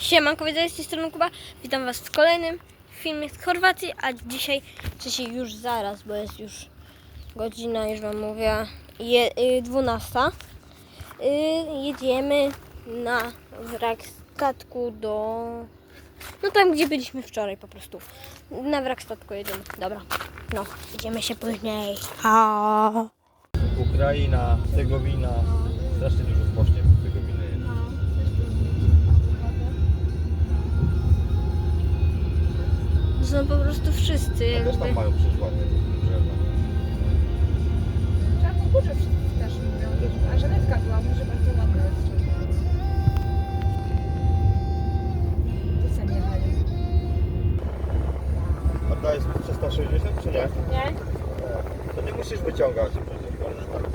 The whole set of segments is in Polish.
Siemanko, widzę z tej strony Kuba. Witam Was w kolejnym filmie z Chorwacji, a dzisiaj, dzisiaj już zaraz, bo jest już godzina, już Wam mówię, je, y, 12. Y, jedziemy na wrak statku do... No tam, gdzie byliśmy wczoraj po prostu. Na wrak statku jedziemy. Dobra, no, idziemy się później. Ha. Ukraina, Cegowina. Strasznie dużo z są po prostu wszyscy A też jakby. tam mają przecież ładne drzewa. Czarną górze wszyscy też mówią. A Żenetka była, może bardzo ładna jest. To co nie daje? A ta jest 360 czy nie? Nie? To nie musisz wyciągać przecież. możesz tak.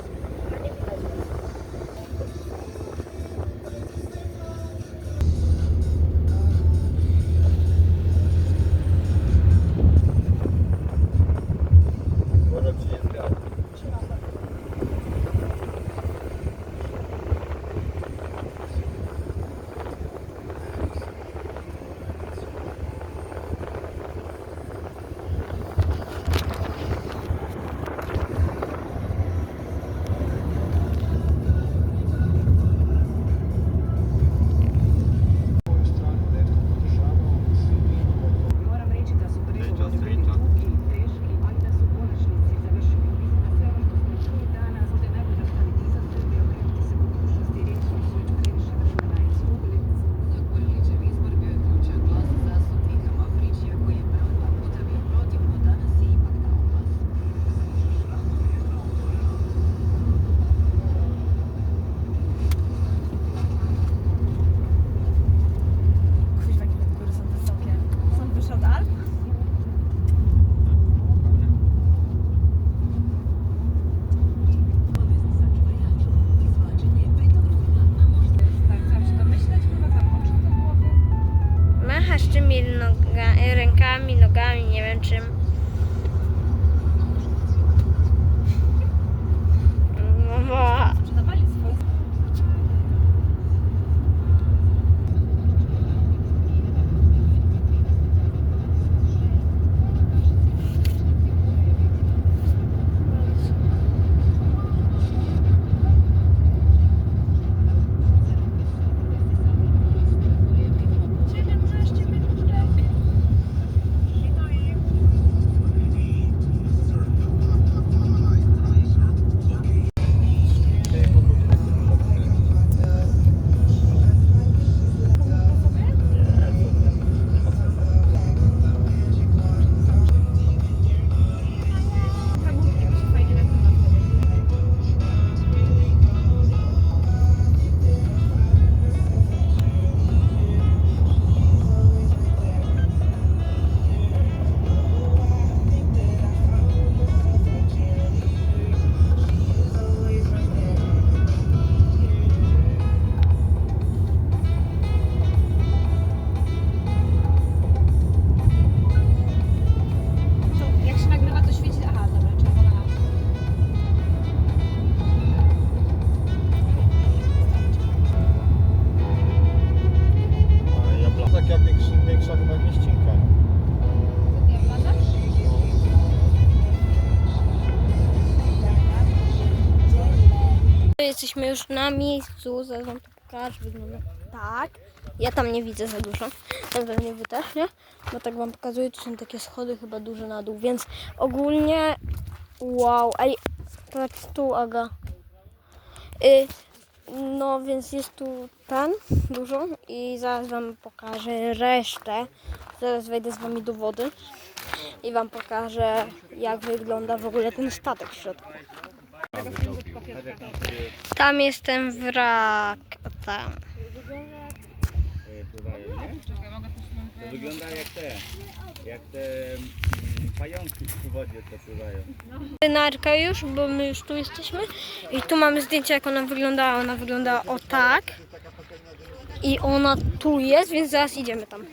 Jesteśmy już na miejscu, zaraz wam to pokażę, wygląda tak. Ja tam nie widzę za dużo, tam pewnie wy też, nie? Bo tak wam pokazuję, tu są takie schody chyba duże na dół, więc ogólnie wow, ej, patrz tu Aga. Y, no więc jest tu ten dużo i zaraz wam pokażę resztę. Zaraz wejdę z wami do wody i wam pokażę jak wygląda w ogóle ten statek w środku. Tam jest ten wrak. Tam. pływają, nie? To wygląda jak te, jak te mm, pająki w wodzie co pływają. Marynarka już, bo my już tu jesteśmy. I tu mamy zdjęcie, jak ona wyglądała. Ona wyglądała o tak. I ona tu jest, więc zaraz idziemy tam.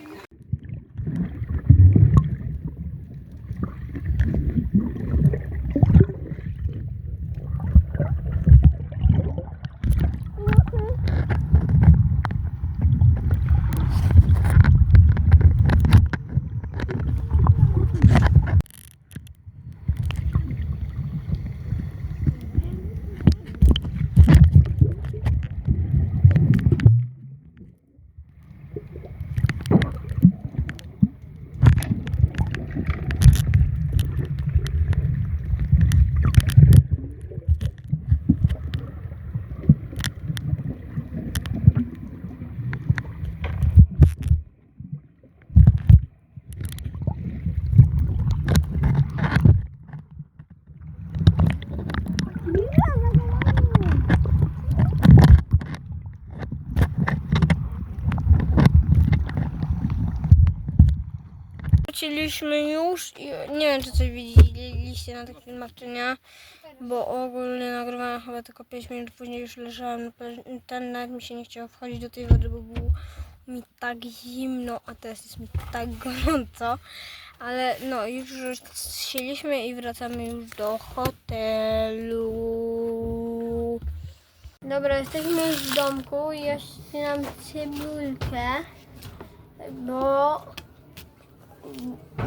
Wróciliśmy już nie wiem, czy coś widzieliście na tych filmach, nie, bo ogólnie nagrywałem chyba tylko 5 minut później już leżałem plaży- ten nawet mi się nie chciało wchodzić do tej wody, bo było mi tak zimno, a teraz jest mi tak gorąco. Ale no, już siedliśmy i wracamy już do hotelu. Dobra, jesteśmy już w domku i ja ścinam cebulkę, bo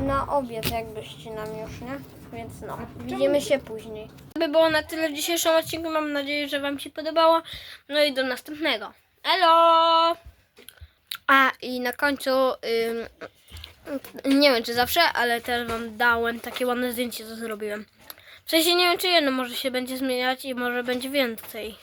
na obiad jakby ścinam już, nie? Więc no, widzimy się później. To by było na tyle w dzisiejszym odcinku, mam nadzieję, że Wam się podobało. No i do następnego. Elo! A i na końcu, ym, nie wiem czy zawsze, ale też Wam dałem takie ładne zdjęcie, co zrobiłem. W sensie nie wiem czy jedno może się będzie zmieniać i może będzie więcej.